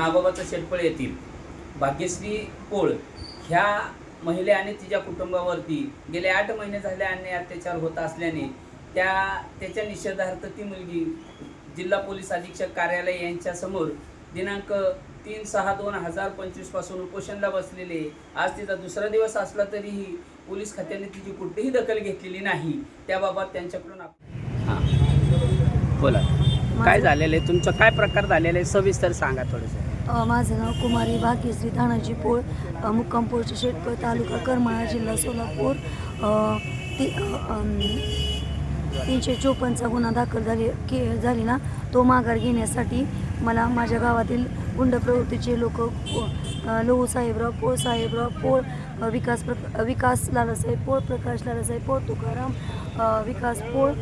नागोबाचं शेटपळ येथील भाग्यश्री पोळ ह्या महिला आणि तिच्या कुटुंबावरती गेले आठ महिने झाले अन्याय अत्याचार होत असल्याने त्या त्याच्या निषेधार्थ ती मुलगी जिल्हा पोलीस अधीक्षक कार्यालय यांच्यासमोर दिनांक तीन सहा दोन हजार पंचवीसपासून उपोषणला बसलेले. आज तिचा दुसरा दिवस असला तरीही पोलीस खात्याने तिची कुठलीही दखल घेतलेली नाही. त्याबाबत त्यांच्याकडून आप- हां. बोला. काय झालेलं आहे? तुमचं काय प्रकार झालेला आहे? सविस्तर सांगा थोडंसं. माझं नाव कुमारी भाग्यश्री धाणाजी पोळ अ, मुक्काम पोस्ट शेटपळ तालुका करमाळा जिल्हा सोलापूर. ती तीनशे चोपन्नचा गुन्हा दाखल झाली के झाली ना? तो माघार घेण्यासाठी मला माझ्या गावातील गुंड प्रवृत्तीचे लोक लहू साहेबराव पोळ साहेबराव पोळ विकास प्र विकास लालासाहेब पोळ प्रकाश लालासाहेब पोळ तुकाराम विकास पोळ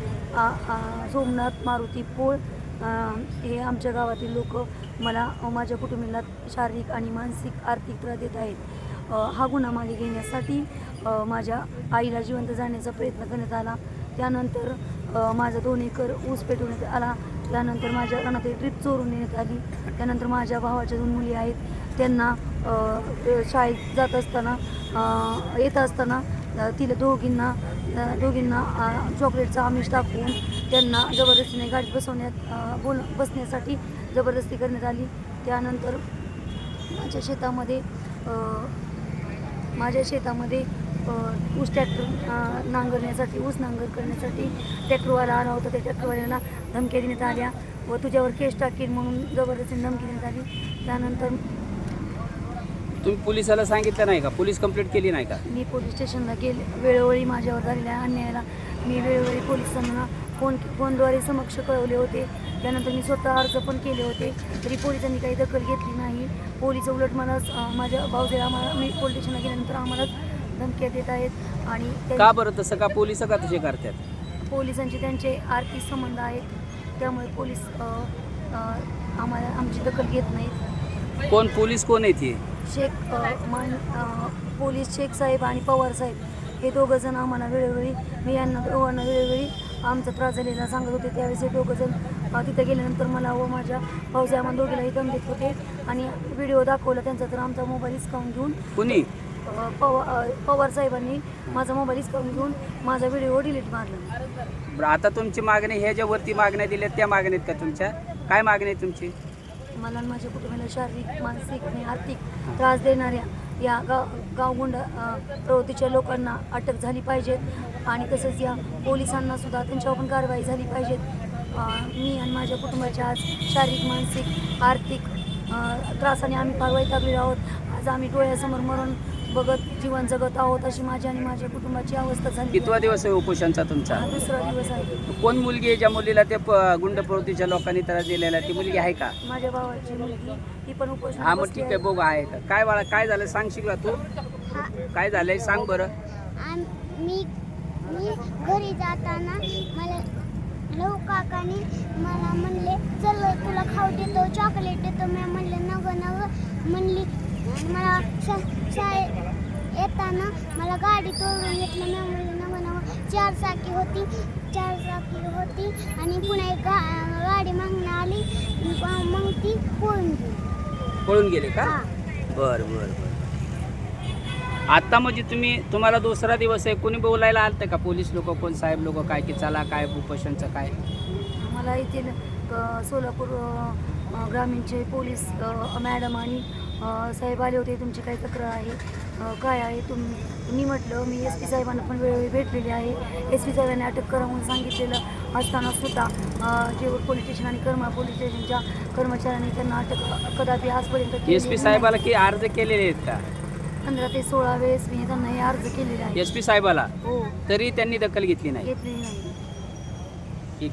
सोमनाथ मारुती पोळ हे आमच्या गावातील लोक मला माझ्या कुटुंबियांना शारीरिक आणि मानसिक आर्थिक त्रास देत आहेत. हा गुन्हा मागे घेण्यासाठी माझ्या आईला जिवंत जाण्याचा प्रयत्न करण्यात आला. त्यानंतर माझा दोन एकर ऊस पेटवण्यात आला. त्यानंतर माझ्या रानात ट्रिप चोरून नेण्यात आली. त्यानंतर माझ्या भावाच्या दोन मुली आहेत. त्यांना शाळेत जात असताना येत असताना तिला दोघींना दोघींना चॉकलेटचं आमिष दाखवून त्यांना जबरदस्तीने गाडीत बसवण्यात बोल बसण्यासाठी जबरदस्ती करण्यात आली. त्यानंतर माझ्या शेतामध्ये माझ्या शेतामध्ये ऊस ट्रॅक्टर नांगरण्यासाठी ऊस नांगर करण्यासाठी ट्रॅक्टरवाला आला होता. त्या ट्रॅक्टरवाल्याला धमक्या देण्यात आल्या व तुझ्यावर केस टाकील म्हणून जबरदस्तीने धमकी देण्यात आली. त्यानंतर तुम्ही पोलिसाला सांगितलं नाही का? पोलीस कंप्लेंट केली नाही का? मी पोलीस स्टेशनला गेले वेळोवेळी माझ्यावर झालेल्या अन्यायाला मी वेळोवेळी पोलिसांना फोन फोनद्वारे समक्ष कळवले होते. त्यानंतर मी स्वतः अर्ज पण केले होते. तरी पोलिसांनी काही दखल घेतली नाही. पोलीस उलट मलाच अं, माझ्या भाऊजे आम्हाला मी पोलीस स्टेशनला गेल्यानंतर आम्हालाच धमक्या देत आहेत आणि का बरं तसं? का पोलीस का तसे करतात? पोलिसांचे त्यांचे आर्थिक संबंध आहेत. त्यामुळे पोलीस आम्हाला आमची दखल घेत नाहीत. कोण? पोलीस कोण आहे ती शेख मान पोलीस शेख साहेब आणि पवार साहेब हे दोघं जण आम्हाला वेळोवेळी मी यांना दोघांना वेळोवेळी आमचा त्रास झालेला सांगत होते. त्यावेळेस हे दोघं जण अ, तिथे गेल्यानंतर मला व माझ्या भाऊजे आम्हाला दोघीलाही दम देत होते आणि व्हिडिओ दाखवला त्यांचा तर आमचा मोबाईल हिसकावून घेऊन. कुणी? पवा पवार साहेबांनी माझा मोबाईल हिसकावून घेऊन माझा व्हिडिओ डिलीट मारला. आता तुमची मागणी ह्या ज्या वरती मागण्या दिल्या त्या मागण्या आहेत का तुमच्या? काय मागणी आहे तुमची? मला आणि माझ्या कुटुंबाला शारीरिक मानसिक आणि आर्थिक त्रास देणाऱ्या या गाव गावगुंड प्रवृत्तीच्या लोकांना अटक झाली पाहिजेत आणि तसंच या पोलिसांना सुद्धा त्यांच्यावर पण कारवाई झाली पाहिजेत मी आणि माझ्या कुटुंबाच्या आज शारीरिक मानसिक आर्थिक त्रासाने आम्ही फार वैतागलेलो आहोत. आज आम्ही डोळ्यासमोर मरून बघत जीवन जगत आहोत अशी माझी आणि माझ्या कुटुंबाची अवस्था झाली कितवा दिवस आहे उपोषणचा तुमचा? हा दुसरा दिवस आहे. कोण मुलगी आहे ज्या मुलीला त्या प- गुंड प्रवृत्तीच्या लोकांनी त्रास दिलेला? ती मुलगी आहे का? माझ्या भावाची मुलगी ती पण उपोषण हा मग ठीक आहे बघू आहे का? काय बाळा काय झालं? सांग शिकला तू. काय झालंय? सांग बरं. आम मी मी घरी जाताना मला लहू काकाने मला म्हणले चल तुला खाऊ देतो चॉकलेट देतो. मी म्हणले नग नग. म्हणली आणि मला शाळेत येताना मला गाडी तोडून घेतलं. मी म्हणले नग नग चार चाकी होती. चार चाकी होती. आणि पुन्हा एक गा गाडी मागणं आली. मग ती पळून गेली. पळून गेले का? हा. बर बर बर. आता म्हणजे तुम्ही तुम्हाला दुसरा दिवस आहे. कोणी बोलायला आलतं का? पोलीस लोक कोण? साहेब लोक काय? की चला काय उपोषणचं काय? मला येथील अ, सोलापूर अ, ग्रामीणचे पोलीस अ, मॅडम आणि साहेब आले होते तुमची काय तक्रार आहे? काय आहे? तुम मी म्हटलं मी एस पी साहेबांना पण वेळोवेळी भेटलेली आहे. एस पी साहेबांनी अटक करा म्हणून सांगितलेलं असताना सुद्धा जेवढ पोलीस स्टेशन आणि करमा पोलीस स्टेशनच्या कर्मचाऱ्यांनी त्यांना अटक कदापि आजपर्यंत एस पी. साहेबाला की अर्ज केलेले आहेत का? पंधरा ते सोळा वेळेस मी त्यांना हे अर्ज केलेले आहे एस पी साहेबाला? हो. तरी त्यांनी दखल घेतली नाही. घेतलेली नाही. ठीक.